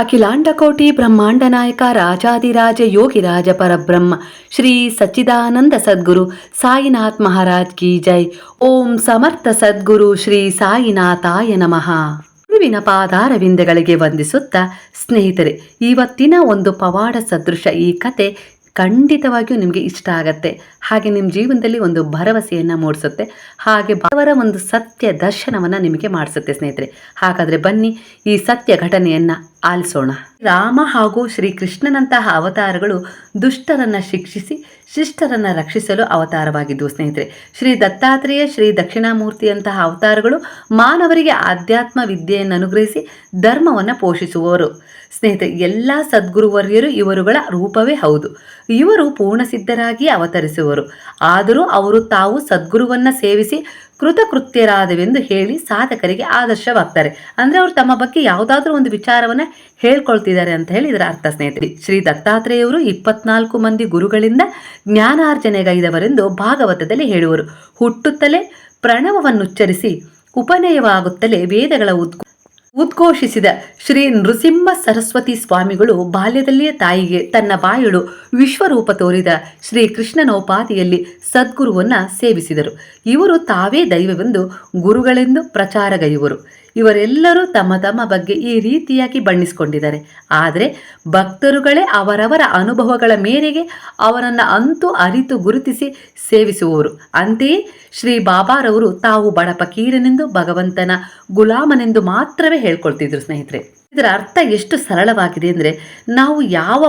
ಅಖಿಲಾಂಡಕೋಟಿ ಬ್ರಹ್ಮಾಂಡ ನಾಯಕ ರಾಜಾದಿರಾಜ ಯೋಗಿರಾಜ ಪರಬ್ರಹ್ಮ, ಶ್ರೀ ಸಚ್ಚಿದಾನಂದ ಸದ್ಗುರು ಸಾಯಿನಾಥ್ ಮಹಾರಾಜ್ ಕಿ ಜೈ. ಓಂ ಸಮರ್ಥ ಸದ್ಗುರು ಶ್ರೀ ಸಾಯಿನಾಥಾಯ ನಮಃ. ಗುರುವಿನ ಪಾದಾರವಿಂದಗಳಿಗೆ ವಂದಿಸುತ್ತಾ ಸ್ನೇಹಿತರೆ, ಇವತ್ತಿನ ಒಂದು ಪವಾಡ ಸದೃಶ ಈ ಕತೆ ಖಂಡಿತವಾಗಿಯೂ ನಿಮಗೆ ಇಷ್ಟ ಆಗತ್ತೆ. ಹಾಗೆ ನಿಮ್ಮ ಜೀವನದಲ್ಲಿ ಒಂದು ಭರವಸೆಯನ್ನು ಮೂಡಿಸುತ್ತೆ. ಹಾಗೆ ಅವರ ಒಂದು ಸತ್ಯ ದರ್ಶನವನ್ನು ನಿಮಗೆ ಮಾಡಿಸುತ್ತೆ ಸ್ನೇಹಿತರೆ. ಹಾಗಾದರೆ ಬನ್ನಿ ಈ ಸತ್ಯ ಘಟನೆಯನ್ನು ಆಲಿಸೋಣ. ರಾಮ ಹಾಗೂ ಶ್ರೀಕೃಷ್ಣನಂತಹ ಅವತಾರಗಳು ದುಷ್ಟರನ್ನು ಶಿಕ್ಷಿಸಿ, ಶಿಷ್ಟರನ್ನು ರಕ್ಷಿಸಲು ಅವತಾರವಾಗಿದ್ದವು ಸ್ನೇಹಿತರೆ. ಶ್ರೀ ದತ್ತಾತ್ರೇಯ, ಶ್ರೀ ದಕ್ಷಿಣಾಮೂರ್ತಿಯಂತಹ ಅವತಾರಗಳು ಮಾನವರಿಗೆ ಆಧ್ಯಾತ್ಮ ವಿದ್ಯೆಯನ್ನು ಅನುಗ್ರಹಿಸಿ ಧರ್ಮವನ್ನು ಪೋಷಿಸುವವರು. ಸ್ನೇಹಿತರೆ, ಎಲ್ಲ ಸದ್ಗುರುವರ್ಯರು ಇವರುಗಳ ರೂಪವೇ ಹೌದು. ಇವರು ಪೂರ್ಣಸಿದ್ಧರಾಗಿ ಅವತರಿಸುವರು. ಆದರೂ ಅವರು ತಾವು ಸದ್ಗುರುವನ್ನು ಸೇವಿಸಿ ಕೃತಕೃತ್ಯರಾದವೆಂದು ಹೇಳಿ ಸಾಧಕರಿಗೆ ಆದರ್ಶವಾಗ್ತಾರೆ. ಅಂದರೆ ಅವರು ತಮ್ಮ ಬಗ್ಗೆ ಯಾವುದಾದ್ರೂ ಒಂದು ವಿಚಾರವನ್ನು ಹೇಳ್ಕೊಳ್ತಿದ್ದಾರೆ ಅಂತ ಹೇಳಿ ಇದರ ಅರ್ಥ ಸ್ನೇಹಿತರೆ. ಶ್ರೀ ದತ್ತಾತ್ರೇಯವರು ಇಪ್ಪತ್ನಾಲ್ಕು ಮಂದಿ ಗುರುಗಳಿಂದ ಜ್ಞಾನಾರ್ಜನೆಗೈದವರೆಂದು ಭಾಗವತದಲ್ಲಿ ಹೇಳುವರು. ಹುಟ್ಟುತ್ತಲೇ ಪ್ರಣವವನ್ನುಚ್ಚರಿಸಿ ಉಪನಯವಾಗುತ್ತಲೇ ವೇದಗಳ ಉದ್ಘ ಉದ್ಘೋಷಿಸಿದ ಶ್ರೀ ನೃಸಿಂಹ ಸರಸ್ವತಿ ಸ್ವಾಮಿಗಳು ಬಾಲ್ಯದಲ್ಲಿಯೇ ತಾಯಿಗೆ ತನ್ನ ಬಾಯಳು ವಿಶ್ವರೂಪ ತೋರಿದ ಶ್ರೀ ಕೃಷ್ಣನೋಪಾದಿಯಲ್ಲಿ ಸದ್ಗುರುವನ್ನ ಸೇವಿಸಿದರು. ಇವರು ತಾವೇ ದೈವವೆಂದು ಗುರುಗಳೆಂದು ಪ್ರಚಾರಗೈಯುವರು ಇವರೆಲ್ಲರೂ ತಮ್ಮ ತಮ್ಮ ಬಗ್ಗೆ ಈ ರೀತಿಯಾಗಿ ಬಣ್ಣಿಸಿಕೊಂಡಿದ್ದಾರೆ. ಆದರೆ ಭಕ್ತರುಗಳೇ ಅವರವರ ಅನುಭವಗಳ ಮೇರೆಗೆ ಅವರನ್ನು ಅಂತೂ ಅರಿತು ಗುರುತಿಸಿ ಸೇವಿಸುವವರು. ಅಂತೆಯೇ ಶ್ರೀ ಬಾಬಾರವರು ತಾವು ಬಡ ಫಕೀರನೆಂದು ಭಗವಂತನ ಗುಲಾಮನೆಂದು ಮಾತ್ರವೇ ಹೇಳ್ಕೊಳ್ತಿದ್ರು ಸ್ನೇಹಿತರೆ. ಇದರ ಅರ್ಥ ಎಷ್ಟು ಸರಳವಾಗಿದೆ ಅಂದರೆ ನಾವು ಯಾವ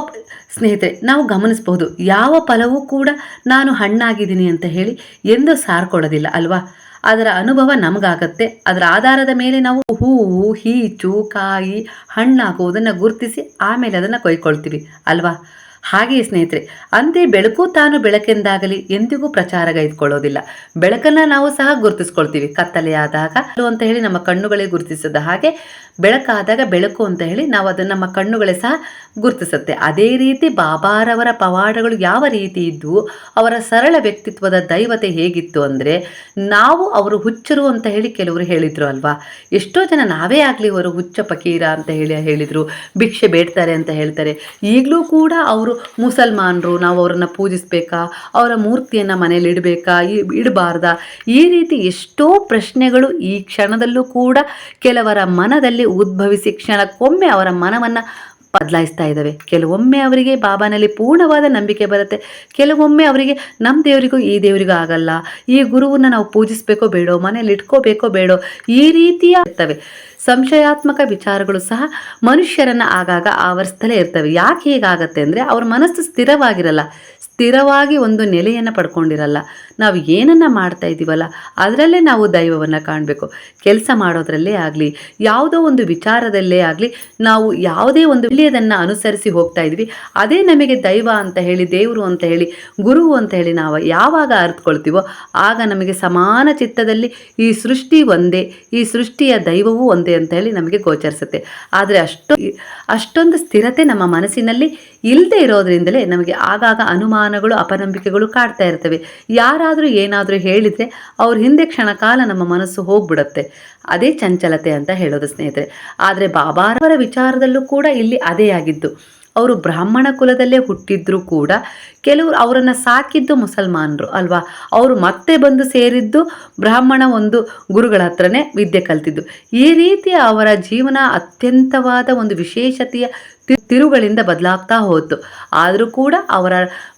ಸ್ನೇಹಿತರೆ, ನಾವು ಗಮನಿಸಬಹುದು, ಯಾವ ಫಲವೂ ಕೂಡ ನಾನು ಹಣ್ಣಾಗಿದ್ದೀನಿ ಅಂತ ಹೇಳಿ ಎಂದು ಸಾರ್ಕೊಳ್ಳೋದಿಲ್ಲ ಅಲ್ವಾ? ಅದರ ಅನುಭವ ನಮಗಾಗತ್ತೆ. ಅದರ ಆಧಾರದ ಮೇಲೆ ನಾವು ಹೂವು ಹೀಚು ಕಾಯಿ, ಹಣ್ಣಾಗುವುದನ್ನು ಗುರುತಿಸಿ ಆಮೇಲೆ ಅದನ್ನು ಕೊಯ್ಕೊಳ್ತೀವಿ ಅಲ್ವಾ? ಹಾಗೆಯೇ ಸ್ನೇಹಿತರೆ ಅಂತೆ ಬೆಳಕು ತಾನು ಬೆಳಕೆಂದಾಗಲಿ ಎಂದಿಗೂ ಪ್ರಚಾರಗೈದುಕೊಳ್ಳೋದಿಲ್ಲ ಬೆಳಕನ್ನು ನಾವು ಸಹ ಗುರುತಿಸ್ಕೊಳ್ತೀವಿ. ಕತ್ತಲೆಯಾದಾಗ ಅಂತ ಹೇಳಿ ನಮ್ಮ ಕಣ್ಣುಗಳೇ ಗುರುತಿಸದ ಹಾಗೆ ಬೆಳಕಾದಾಗ ಬೆಳಕು ಅಂತ ಹೇಳಿ ನಾವು ಅದನ್ನು ನಮ್ಮ ಕಣ್ಣುಗಳೇ ಸಹ ಗುರುತಿಸುತ್ತೆ. ಅದೇ ರೀತಿ ಬಾಬಾರವರ ಪವಾಡಗಳು ಯಾವ ರೀತಿ ಇದ್ದವು ಅವರ ಸರಳ ವ್ಯಕ್ತಿತ್ವದ ದೈವತೆ ಹೇಗಿತ್ತು ಅಂದರೆ, ನಾವು ಅವರು ಹುಚ್ಚರು ಅಂತ ಹೇಳಿ ಕೆಲವರು ಹೇಳಿದರು ಅಲ್ವಾ? ಎಷ್ಟೋ ಜನ ನಾವೇ ಆಗಲಿ ಅವರು ಹುಚ್ಚ ಪಕೀರ ಅಂತ ಹೇಳಿ ಹೇಳಿದರು, ಭಿಕ್ಷೆ ಬೇಡ್ತಾರೆ ಅಂತ ಹೇಳ್ತಾರೆ. ಈಗಲೂ ಕೂಡ ಅವರು ಮುಸಲ್ಮಾನರು, ನಾವು ಅವರನ್ನು ಪೂಜಿಸಬೇಕಾ? ಅವರ ಮೂರ್ತಿಯನ್ನು ಮನೇಲಿ ಇಡಬೇಕಾ? ಇಡಬಾರ್ದಾ? ಈ ರೀತಿ ಎಷ್ಟೋ ಪ್ರಶ್ನೆಗಳು ಈ ಕ್ಷಣದಲ್ಲೂ ಕೂಡ ಕೆಲವರ ಮನದಲ್ಲಿ ಉದ್ಭವಿಸಿ ಕ್ಷಣಕ್ಕೊಮ್ಮೆ ಅವರ ಮನವನ್ನು ಬದಲಾಯಿಸ್ತಾ ಇದ್ದಾವೆ. ಕೆಲವೊಮ್ಮೆ ಅವರಿಗೆ ಬಾಬಾನಲ್ಲಿ ಪೂರ್ಣವಾದ ನಂಬಿಕೆ ಬರುತ್ತೆ. ಕೆಲವೊಮ್ಮೆ ಅವರಿಗೆ ನಮ್ಮ ದೇವರಿಗೂ ಈ ದೇವರಿಗೂ ಆಗಲ್ಲ. ಈ ಗುರುವನ್ನು ನಾವು ಪೂಜಿಸಬೇಕೋ ಬೇಡೋ ಮನೇಲಿ ಇಟ್ಕೋಬೇಕೋ ಬೇಡೋ ಈ ರೀತಿಯ ಇರ್ತವೆ. ಸಂಶಯಾತ್ಮಕ ವಿಚಾರಗಳು ಸಹ ಮನುಷ್ಯರನ್ನು ಆಗಾಗ ಆವರಿಸ್ತಲೇ ಇರ್ತವೆ. ಯಾಕೆ ಹೀಗಾಗತ್ತೆ ಅಂದರೆ ಅವ್ರ ಮನಸ್ಸು ಸ್ಥಿರವಾಗಿರಲ್ಲ. ಸ್ಥಿರವಾಗಿ ಒಂದು ನೆಲೆಯನ್ನು ಪಡ್ಕೊಂಡಿರಲ್ಲ. ನಾವು ಏನನ್ನು ಮಾಡ್ತಾ ಇದ್ದೀವಲ್ಲ ಅದರಲ್ಲೇ ನಾವು ದೈವವನ್ನು ಕಾಣಬೇಕು. ಕೆಲಸ ಮಾಡೋದ್ರಲ್ಲೇ ಆಗಲಿ, ಯಾವುದೋ ಒಂದು ವಿಚಾರದಲ್ಲೇ ಆಗಲಿ, ನಾವು ಯಾವುದೇ ಒಂದು ವಿಲಿಯದನ್ನು ಅನುಸರಿಸಿ ಹೋಗ್ತಾ ಇದ್ವಿ. ಅದೇ ನಮಗೆ ದೈವ ಅಂತ ಹೇಳಿ, ದೇವರು ಅಂತ ಹೇಳಿ ಗುರು ಅಂತ ಹೇಳಿ ನಾವು ಯಾವಾಗ ಅರ್ಥಕೊಳ್ತೀವೋ ಆಗ ನಮಗೆ ಸಮಾನ ಚಿತ್ತದಲ್ಲಿ ಈ ಸೃಷ್ಟಿ ಒಂದೇ, ಈ ಸೃಷ್ಟಿಯ ದೈವವೂ ಒಂದೇ ಅಂತ ಹೇಳಿ ನಮಗೆ ಗೋಚರಿಸುತ್ತೆ. ಆದರೆ ಅಷ್ಟು, ಅಷ್ಟೊಂದು ಸ್ಥಿರತೆ ನಮ್ಮ ಮನಸ್ಸಿನಲ್ಲಿ ಇಲ್ಲದೆ ಇರೋದ್ರಿಂದಲೇ ನಮಗೆ ಆಗಾಗ ಅನುಮಾನಗಳು ಅಪನಂಬಿಕೆಗಳು ಕಾಡ್ತಾ ಇರ್ತವೆ. ಯಾರಾದರೂ ಏನಾದರೂ ಹೇಳಿದರೆ ಅವ್ರ ಹಿಂದೆ ಕ್ಷಣಕಾಲ ನಮ್ಮ ಮನಸ್ಸು ಹೋಗ್ಬಿಡುತ್ತೆ. ಅದೇ ಚಂಚಲತೆ ಅಂತ ಹೇಳೋದು ಸ್ನೇಹಿತರೆ. ಆದರೆ ಬಾಬಾರವರ ವಿಚಾರದಲ್ಲೂ ಕೂಡ ಇಲ್ಲಿ ಅದೇ ಆಗಿದ್ದು. ಅವರು ಬ್ರಾಹ್ಮಣ ಕುಲದಲ್ಲೇ ಹುಟ್ಟಿದ್ರು ಕೂಡ ಕೆಲವರು ಅವರನ್ನು ಸಾಕಿದ್ದು ಮುಸಲ್ಮಾನರು ಅಲ್ವಾ? ಅವರು ಮತ್ತೆ ಬಂದು ಸೇರಿದ್ದು ಬ್ರಾಹ್ಮಣ ಒಂದು ಗುರುಗಳ ಹತ್ರನೇ ವಿದ್ಯೆ ಕಲ್ತಿದ್ದು. ಈ ರೀತಿ ಅವರ ಜೀವನ ಅತ್ಯಂತವಾದ ಒಂದು ವಿಶೇಷತೆಯ ತಿರುಗಳಿಂದ ಬದಲಾಗ್ತಾ ಹೋಯಿತು ಆದರೂ ಕೂಡ ಅವರ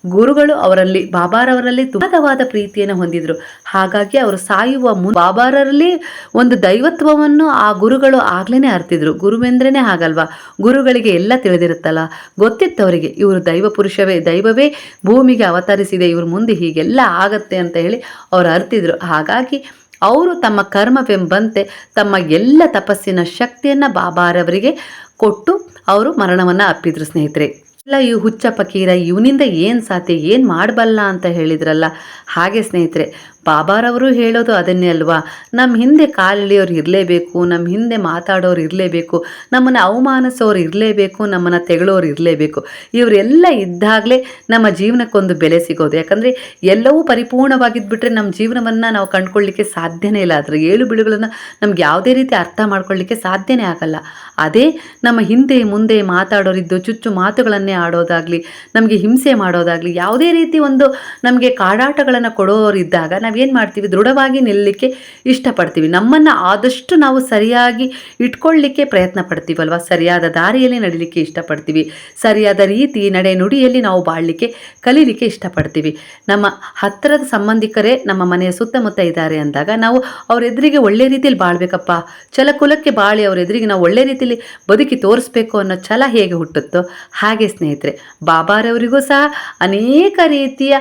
ಗುರುಗಳು ಅವರಲ್ಲಿ, ಬಾಬಾರವರಲ್ಲಿ ತುಂಬವಾದ ಪ್ರೀತಿಯನ್ನು ಹೊಂದಿದ್ರು. ಹಾಗಾಗಿ ಅವರು ಸಾಯುವ ಮುನ್, ಬಾಬಾರರಲ್ಲಿ ಒಂದು ದೈವತ್ವವನ್ನು ಆ ಗುರುಗಳು ಆಗ್ಲೇ ಅರ್ತಿದ್ರು. ಗುರುವೆಂದ್ರೇ ಹಾಗಲ್ವಾ? ಗುರುಗಳಿಗೆ ಎಲ್ಲ ತಿಳಿದಿರುತ್ತಲ್ಲ. ಗೊತ್ತಿತ್ತು ಅವರಿಗೆ ಇವರು ದೈವ ಪುರುಷವೇ, ದೈವವೇ, ಭೂಮಿಗೆ ಅವತರಿಸಿದೆ, ಇವರು ಮುಂದೆ ಹೀಗೆಲ್ಲ ಆಗತ್ತೆ ಅಂತ ಹೇಳಿ ಅವರು ಅರ್ತಿದ್ರು. ಹಾಗಾಗಿ ಅವರು ತಮ್ಮ ಕರ್ಮವೆಂಬಂತೆ ತಮ್ಮ ಎಲ್ಲ ತಪಸ್ಸಿನ ಶಕ್ತಿಯನ್ನು ಬಾಬಾರವರಿಗೆ ಕೊಟ್ಟು ಅವರು ಮರಣವನ್ನು ಅಪ್ಪಿದ್ರು ಸ್ನೇಹಿತರೆ. ಇಲ್ಲ, ಈ ಹುಚ್ಚ ಪಕೀರ ಇವನಿಂದ ಏನು ಸಾಧ್ಯ, ಏನು ಮಾಡಬಲ್ಲ ಅಂತ ಹೇಳಿದ್ರಲ್ಲ? ಹಾಗೆ ಸ್ನೇಹಿತರೆ ಬಾಬಾರವರು ಹೇಳೋದು ಅದನ್ನೇ ಅಲ್ವಾ? ನಮ್ಮ ಹಿಂದೆ ಕಾಲೆಳೆಯೋರು ಇರಲೇಬೇಕು ನಮ್ಮ ಹಿಂದೆ ಮಾತಾಡೋರು ಇರಲೇಬೇಕು, ನಮ್ಮನ್ನು ಅವಮಾನಿಸೋರು ಇರಲೇಬೇಕು, ನಮ್ಮನ್ನು ತೆಗಳೋರು ಇರಲೇಬೇಕು. ಇವರೆಲ್ಲ ಇದ್ದಾಗಲೇ ನಮ್ಮ ಜೀವನಕ್ಕೊಂದು ಬೆಲೆ ಸಿಗೋದು. ಯಾಕಂದರೆ ಎಲ್ಲವೂ ಪರಿಪೂರ್ಣವಾಗಿದ್ಬಿಟ್ರೆ ನಮ್ಮ ಜೀವನವನ್ನು ನಾವು ಕಂಡುಕೊಳ್ಳಿಕ್ಕೆ ಸಾಧ್ಯನೇ ಇಲ್ಲ. ಅದರ ಏಳು ಬಿಳುಗಳನ್ನು ನಮ್ಗೆ ಯಾವುದೇ ರೀತಿ ಅರ್ಥ ಮಾಡ್ಕೊಳ್ಳಿಕ್ಕೆ ಸಾಧ್ಯನೇ ಆಗಲ್ಲ. ಅದೇ ನಮ್ಮ ಹಿಂದೆ ಮುಂದೆ ಮಾತಾಡೋರಿದ್ದು, ಚುಚ್ಚು ಮಾತುಗಳನ್ನೇ ಆಡೋದಾಗಲಿ, ನಮಗೆ ಹಿಂಸೆ ಮಾಡೋದಾಗಲಿ, ಯಾವುದೇ ರೀತಿ ಒಂದು ನಮಗೆ ಕಾಡಾಟಗಳನ್ನು ಕೊಡೋರಿದ್ದಾಗ ನಾವೇನು ಮಾಡ್ತೀವಿ? ದೃಢವಾಗಿ ನಿಲ್ಲಲಿಕ್ಕೆ ಇಷ್ಟಪಡ್ತೀವಿ. ನಮ್ಮನ್ನು ಆದಷ್ಟು ನಾವು ಸರಿಯಾಗಿ ಇಟ್ಕೊಳ್ಳಿಕ್ಕೆ ಪ್ರಯತ್ನ ಪಡ್ತೀವಲ್ವ? ಸರಿಯಾದ ದಾರಿಯಲ್ಲಿ ನಡಿಲಿಕ್ಕೆ ಇಷ್ಟಪಡ್ತೀವಿ. ಸರಿಯಾದ ರೀತಿ ನಡೆ ನುಡಿಯಲ್ಲಿ ನಾವು ಬಾಳಲಿಕ್ಕೆ, ಕಲೀಲಿಕ್ಕೆ ಇಷ್ಟಪಡ್ತೀವಿ. ನಮ್ಮ ಹತ್ತಿರದ ಸಂಬಂಧಿಕರೇ ನಮ್ಮ ಮನೆಯ ಸುತ್ತಮುತ್ತ ಇದ್ದಾರೆ ಅಂದಾಗ ನಾವು ಅವ್ರ ಎದುರಿಗೆ ಒಳ್ಳೆ ರೀತಿಯಲ್ಲಿ ಬಾಳ್ಬೇಕಪ್ಪ. ಛಲಕುಲಕ್ಕೆ ಬಾಳಿ ಅವ್ರ ಎದುರಿಗೆ ನಾವು ಒಳ್ಳೆ ರೀತಿಯಲ್ಲಿ ಬದುಕಿ ತೋರಿಸ್ಬೇಕು ಅನ್ನೋ ಛಲ ಹೇಗೆ ಹುಟ್ಟುತ್ತೋ ಹಾಗೆ ಸ್ನೇಹಿತರೆ, ಬಾಬಾರವರಿಗೂ ಸಹ ಅನೇಕ ರೀತಿಯ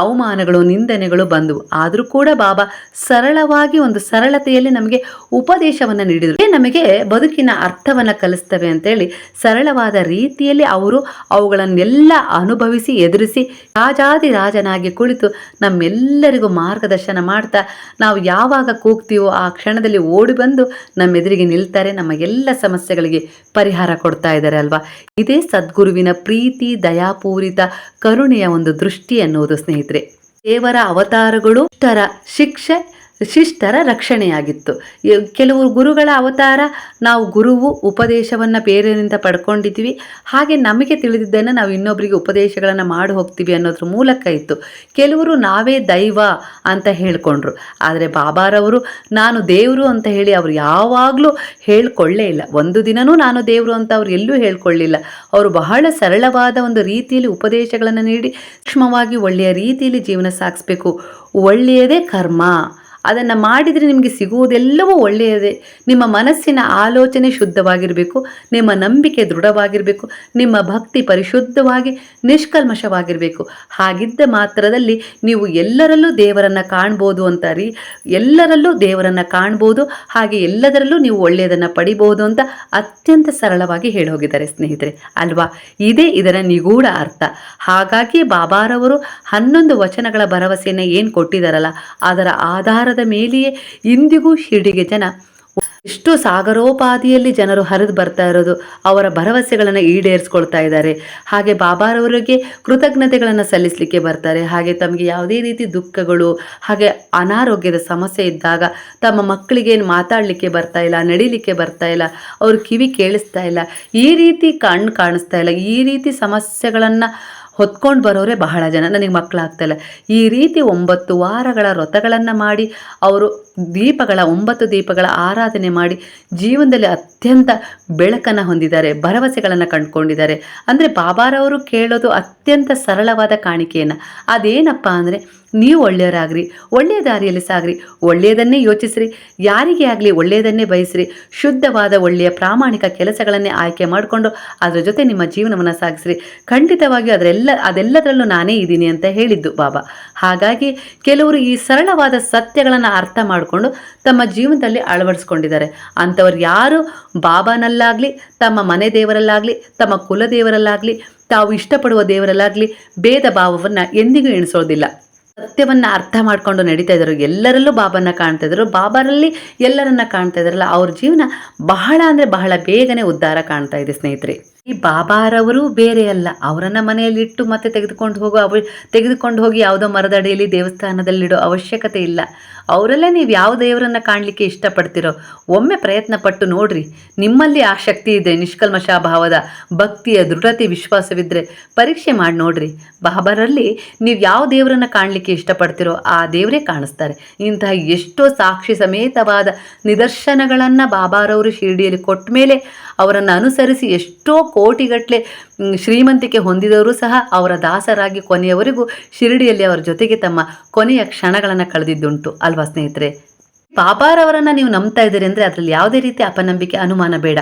ಅವಮಾನಗಳು ನಿಂದನೆಗಳು ಬಂದವು. ಆದರೂ ಕೂಡ ಬಾಬಾ ಸರಳವಾಗಿ ಒಂದು ಸರಳತೆಯಲ್ಲಿ ನಮಗೆ ಉಪದೇಶವನ್ನು ನೀಡಿದರು. ನಮಗೆ ಬದುಕಿನ ಅರ್ಥವನ್ನು ಕಲಿಸ್ತವೆ ಅಂತೇಳಿ ಸರಳವಾದ ರೀತಿಯಲ್ಲಿ ಅವರು ಅವುಗಳನ್ನೆಲ್ಲ ಅನುಭವಿಸಿ, ಎದುರಿಸಿ ರಾಜಾದಿ ರಾಜನಾಗಿ ಕುಳಿತು ನಮ್ಮೆಲ್ಲರಿಗೂ ಮಾರ್ಗದರ್ಶನ ಮಾಡ್ತಾ ನಾವು ಯಾವಾಗ ಕೂಗ್ತೀವೋ ಆ ಕ್ಷಣದಲ್ಲಿ ಓಡಿ ಬಂದು ನಮ್ಮೆದುರಿಗೆ ನಿಲ್ತಾರೆ ನಮ್ಮ ಎಲ್ಲ ಸಮಸ್ಯೆಗಳಿಗೆ ಪರಿಹಾರ ಕೊಡ್ತಾ ಇದ್ದಾರೆ ಅಲ್ವಾ? ಇದೇ ಸದ್ಗುರುವಿನ ಪ್ರೀತಿ, ದಯಾಪೂರಿತ, ಕರುಣೆಯ ಒಂದು ದೃಷ್ಟಿ ಅನ್ನೋದು ಸ್ನೇಹಿತರೆ. ದೇವರ ಅವತಾರಗಳು ತರ ಶಿಕ್ಷೆ ಶಿಷ್ಟರ ರಕ್ಷಣೆಯಾಗಿತ್ತು. ಕೆಲವು ಗುರುಗಳ ಅವತಾರ ನಾವು ಗುರುವು ಉಪದೇಶವನ್ನು ಬೇರೆಯಿಂದ ಪಡ್ಕೊಂಡಿದ್ದೀವಿ ಹಾಗೆ ನಮಗೆ ತಿಳಿದಿದ್ದನ್ನು ನಾವು ಇನ್ನೊಬ್ಬರಿಗೆ ಉಪದೇಶಗಳನ್ನು ಮಾಡಿ ಹೋಗ್ತೀವಿ ಅನ್ನೋದ್ರ ಮೂಲಕ ಇತ್ತು. ಕೆಲವರು ನಾವೇ ದೈವ ಅಂತ ಹೇಳ್ಕೊಂಡ್ರು. ಆದರೆ ಬಾಬಾರವರು ನಾನು ದೇವರು ಅಂತ ಹೇಳಿ ಅವರು ಯಾವಾಗಲೂ ಹೇಳ್ಕೊಳ್ಳೇ ಇಲ್ಲ. ಒಂದು ದಿನನೂ ನಾನು ದೇವರು ಅಂತ ಅವ್ರು ಎಲ್ಲೂ ಹೇಳ್ಕೊಳ್ಳಿಲ್ಲ. ಅವರು ಬಹಳ ಸರಳವಾದ ಒಂದು ರೀತಿಯಲ್ಲಿ ಉಪದೇಶಗಳನ್ನು ನೀಡಿ ಸೂಕ್ಷ್ಮವಾಗಿ ಒಳ್ಳೆಯ ರೀತಿಯಲ್ಲಿ ಜೀವನ ಸಾಗಿಸ್ಬೇಕು. ಒಳ್ಳೆಯದೇ ಕರ್ಮ. ಅದನ್ನು ಮಾಡಿದರೆ ನಿಮಗೆ ಸಿಗುವುದೆಲ್ಲವೂ ಒಳ್ಳೆಯದೇ. ನಿಮ್ಮ ಮನಸ್ಸಿನ ಆಲೋಚನೆ ಶುದ್ಧವಾಗಿರಬೇಕು, ನಿಮ್ಮ ನಂಬಿಕೆ ದೃಢವಾಗಿರಬೇಕು, ನಿಮ್ಮ ಭಕ್ತಿ ಪರಿಶುದ್ಧವಾಗಿ, ನಿಷ್ಕಲ್ಮಶವಾಗಿರಬೇಕು. ಹಾಗಿದ್ದ ಮಾತ್ರದಲ್ಲಿ ನೀವು ಎಲ್ಲರಲ್ಲೂ ದೇವರನ್ನು ಕಾಣ್ಬೋದು ಅಂತ ರೀ ಎಲ್ಲರಲ್ಲೂ ದೇವರನ್ನು ಕಾಣ್ಬೋದು, ಹಾಗೆ ಎಲ್ಲದರಲ್ಲೂ ನೀವು ಒಳ್ಳೆಯದನ್ನು ಪಡಿಬೋದು ಅಂತ ಅತ್ಯಂತ ಸರಳವಾಗಿ ಹೇಳಿ ಹೋಗಿದ್ದಾರೆ ಸ್ನೇಹಿತರೆ, ಅಲ್ವಾ? ಇದೇ ಇದರ ನಿಗೂಢ ಅರ್ಥ. ಹಾಗಾಗಿ ಬಾಬಾರವರು ಹನ್ನೊಂದು ವಚನಗಳ ಭರವಸೆಯನ್ನು ಏನು ಕೊಟ್ಟಿದ್ದಾರಲ್ಲ ಅದರ ಆಧಾರದ ಮೇಲೆಯೇ ಇಂದಿಗೂ ಶಿರ್ಡಿಗೆ ಜನ. ಎಷ್ಟು ಸಾಗರೋಪಾದಿಯಲ್ಲಿ ಜನರು ಹರಿದು ಬರ್ತಾ ಇರೋದು, ಅವರ ಭರವಸೆಗಳನ್ನು ಈಡೇರಿಸ್ಕೊಳ್ತಾ ಇದ್ದಾರೆ. ಹಾಗೆ ಬಾಬಾರವರಿಗೆ ಕೃತಜ್ಞತೆಗಳನ್ನು ಸಲ್ಲಿಸಲಿಕ್ಕೆ ಬರ್ತಾರೆ. ಹಾಗೆ ತಮಗೆ ಯಾವುದೇ ರೀತಿ ದುಃಖಗಳು, ಹಾಗೆ ಅನಾರೋಗ್ಯದ ಸಮಸ್ಯೆ ಇದ್ದಾಗ ತಮ್ಮ ಮಕ್ಕಳಿಗೆ ಏನು ಮಾತಾಡಲಿಕ್ಕೆ ಬರ್ತಾ ಇಲ್ಲ, ನಡೀಲಿಕ್ಕೆ ಬರ್ತಾ ಇಲ್ಲ, ಅವ್ರ ಕಿವಿ ಕೇಳಿಸ್ತಾ ಇಲ್ಲ, ಈ ರೀತಿ ಕಣ್ಣು ಕಾಣಿಸ್ತಾ ಇಲ್ಲ, ಈ ರೀತಿ ಸಮಸ್ಯೆಗಳನ್ನು ಹೊತ್ಕೊಂಡು ಬರೋರೇ ಬಹಳ ಜನ. ನನಗೆ ಮಕ್ಕಳಾಗ್ತಾಯಿಲ್ಲ ಈ ರೀತಿ ಒಂಬತ್ತು ವಾರಗಳ ವ್ರತಗಳನ್ನು ಮಾಡಿ ಅವರು ದೀಪಗಳ, ಒಂಬತ್ತು ದೀಪಗಳ ಆರಾಧನೆ ಮಾಡಿ ಜೀವನದಲ್ಲಿ ಅತ್ಯಂತ ಬೆಳಕನ್ನು ಹೊಂದಿದ್ದಾರೆ, ಭರವಸೆಗಳನ್ನು ಕಂಡುಕೊಂಡಿದ್ದಾರೆ. ಅಂದರೆ ಬಾಬಾರವರು ಕೇಳೋದು ಅತ್ಯಂತ ಸರಳವಾದ ಕಾಣಿಕೆಯನ್ನು. ಅದೇನಪ್ಪ ಅಂದರೆ, ನೀವು ಒಳ್ಳೆಯವರಾಗ್ರಿ ಒಳ್ಳೆಯ ದಾರಿಯಲ್ಲಿ ಸಾಗ್ರಿ, ಒಳ್ಳೆಯದನ್ನೇ ಯೋಚಿಸ್ರಿ, ಯಾರಿಗೆ ಆಗಲಿ ಒಳ್ಳೆಯದನ್ನೇ ಬಯಸ್ರಿ, ಶುದ್ಧವಾದ ಒಳ್ಳೆಯ ಪ್ರಾಮಾಣಿಕ ಕೆಲಸಗಳನ್ನೇ ಆಯ್ಕೆ ಮಾಡಿಕೊಂಡು ಅದರ ಜೊತೆ ನಿಮ್ಮ ಜೀವನವನ್ನು ಸಾಗಿಸ್ರಿ. ಖಂಡಿತವಾಗಿಯೂ ಅದರೆಲ್ಲ, ಅದೆಲ್ಲದರಲ್ಲೂ ನಾನೇ ಇದ್ದೀನಿ ಅಂತ ಹೇಳಿದ್ದು ಬಾಬಾ. ಹಾಗಾಗಿ ಕೆಲವರು ಈ ಸರಳವಾದ ಸತ್ಯಗಳನ್ನು ಅರ್ಥ ಮಾಡಿಕೊಂಡು ತಮ್ಮ ಜೀವನದಲ್ಲಿ ಅಳವಡಿಸ್ಕೊಂಡಿದ್ದಾರೆ. ಅಂಥವ್ರು ಯಾರು? ಬಾಬಾನಲ್ಲಾಗಲಿ, ತಮ್ಮ ಮನೆ ದೇವರಲ್ಲಾಗಲಿ, ತಮ್ಮ ಕುಲದೇವರಲ್ಲಾಗಲಿ ತಾವು ಇಷ್ಟಪಡುವ ದೇವರಲ್ಲಾಗಲಿ ಭೇದ ಭಾವವನ್ನು ಎಂದಿಗೂ ಎಣಿಸೋದಿಲ್ಲ. ಸತ್ಯವನ್ನು ಅರ್ಥ ಮಾಡ್ಕೊಂಡು ನಡೀತಾ ಇದ್ದರು. ಎಲ್ಲರಲ್ಲೂ ಬಾಬನ್ನ ಕಾಣ್ತಾ ಇದ್ರು ಬಾಬಾರಲ್ಲಿ ಎಲ್ಲರನ್ನ ಕಾಣ್ತಾ ಇದ್ರಲ್ಲ, ಅವ್ರ ಜೀವನ ಬಹಳ ಅಂದರೆ ಬಹಳ ಬೇಗನೆ ಉದ್ಧಾರ ಕಾಣ್ತಾ ಇದೆ ಸ್ನೇಹಿತರೆ. ಈ ಬಾಬಾರವರು ಬೇರೆ ಅಲ್ಲ. ಅವರನ್ನ ಮನೆಯಲ್ಲಿಟ್ಟು ಮತ್ತೆ ತೆಗೆದುಕೊಂಡು ಹೋಗೋ ಅವ ತೆಗೆದುಕೊಂಡು ಹೋಗಿ ಯಾವುದೋ ಮರದಡಿಯಲ್ಲಿ ದೇವಸ್ಥಾನದಲ್ಲಿಡೋ ಅವಶ್ಯಕತೆ ಇಲ್ಲ. ಅವರಲ್ಲೇ ನೀವು ಯಾವ ದೇವರನ್ನ ಕಾಣಲಿಕ್ಕೆ ಇಷ್ಟಪಡ್ತಿರೋ, ಒಮ್ಮೆ ಪ್ರಯತ್ನ ಪಟ್ಟು ನೋಡ್ರಿ. ನಿಮ್ಮಲ್ಲಿ ಆ ಶಕ್ತಿ ಇದೆ ನಿಷ್ಕಲ್ಮಶ ಭಾವದ ಭಕ್ತಿಯ ದೃಢತೆ ವಿಶ್ವಾಸವಿದ್ರೆ ಪರೀಕ್ಷೆ ಮಾಡಿ ನೋಡ್ರಿ. ಬಾಬಾರಲ್ಲಿ ನೀವು ಯಾವ ದೇವರನ್ನ ಕಾಣಲಿಕ್ಕೆ ಇಷ್ಟಪಡ್ತಿರೋ, ಆ ದೇವರೇ ಕಾಣಿಸ್ತಾರೆ. ಇಂತಹ ಎಷ್ಟೋ ಸಾಕ್ಷಿ ಸಮೇತವಾದ ನಿದರ್ಶನಗಳನ್ನು ಬಾಬಾರವರು ಶಿರಡಿಯಲ್ಲಿ ಕೊಟ್ಟ ಮೇಲೆ ಅವರನ್ನು ಅನುಸರಿಸಿ ಎಷ್ಟೋ ಕೋಟಿಗಟ್ಟಲೆ ಶ್ರೀಮಂತಿಕೆ ಹೊಂದಿದವರು ಸಹ ಅವರ ದಾಸರಾಗಿ ಕೊನೆಯವರೆಗೂ ಶಿರಡಿಯಲ್ಲಿ ಅವರ ಜೊತೆಗೆ ತಮ್ಮ ಕೊನೆಯ ಕ್ಷಣಗಳನ್ನು ಕಳೆದಿದ್ದುಂಟು. ಅಲ್ವಾ ಸ್ನೇಹಿತರೆ? ಪಾಪಾರವರನ್ನು ನೀವು ನಂಬ್ತಾ ಇದ್ದೀರಿ ಅಂದರೆ ಅದರಲ್ಲಿ ಯಾವುದೇ ರೀತಿ ಅಪನಂಬಿಕೆ, ಅನುಮಾನ ಬೇಡ.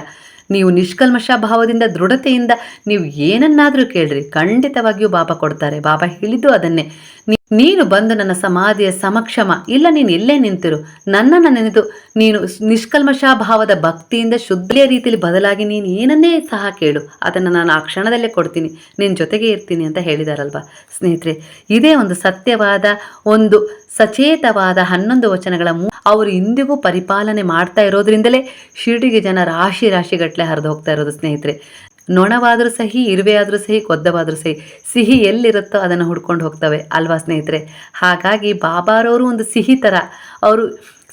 ನೀವು ನಿಷ್ಕಲ್ಮಶ ಭಾವದಿಂದ, ದೃಢತೆಯಿಂದ ನೀವು ಏನನ್ನಾದರೂ ಕೇಳ್ರಿ. ಖಂಡಿತವಾಗಿಯೂ ಬಾಬಾ ಕೊಡ್ತಾರೆ. ಬಾಬಾ ಹೇಳಿದ್ದು ಅದನ್ನೇ. ನೀನು ಬಂದು ನನ್ನ ಸಮಾಧಿಯ ಸಮಕ್ಷಮ. ಇಲ್ಲ, ನೀನು ಎಲ್ಲೇ ನಿಂತಿರು. ನನ್ನನ್ನು ನೆನೆದು ನೀನು ನಿಷ್ಕಲ್ಮಶ ಭಾವದ ಭಕ್ತಿಯಿಂದ ಶುದ್ಧಿಯ ರೀತಿಯಲ್ಲಿ ಬದಲಾಗಿ ನೀನು ಏನನ್ನೇ ಸಹ ಕೇಳು. ಅದನ್ನು ನಾನು ಆ ಕ್ಷಣದಲ್ಲೇ ಕೊಡ್ತೀನಿ. ನಿನ್ನ ಜೊತೆಗೆ ಇರ್ತೀನಿ ಅಂತ ಹೇಳಿದಾರಲ್ವಾ? ಸ್ನೇಹಿತರೆ, ಇದೇ ಒಂದು ಸತ್ಯವಾದ ಒಂದು ಸಚೇತವಾದ ಹನ್ನೊಂದು ವಚನಗಳ ಮೂ ಅವರು ಇಂದಿಗೂ ಪರಿಪಾಲನೆ ಮಾಡ್ತಾ ಇರೋದ್ರಿಂದಲೇ ಶಿರಡಿಗೆ ಜನ ರಾಶಿ ರಾಶಿಗಟ್ಟಲೆ ಹರಿದು ಹೋಗ್ತಾ ಇರೋದು ಸ್ನೇಹಿತರೆ. ನೊಣವಾದರೂ ಸಹಿ ಇರುವೆ ಆದರೂ ಸಹಿ, ಕೊದ್ದವಾದರೂ ಸಹಿ, ಸಿಹಿ ಎಲ್ಲಿರುತ್ತೋ ಅದನ್ನು ಹುಡ್ಕೊಂಡು ಹೋಗ್ತವೆ ಅಲ್ವಾ ಸ್ನೇಹಿತರೆ? ಹಾಗಾಗಿ ಬಾಬಾರವರು ಒಂದು ಸಿಹಿ ಥರ ಅವರು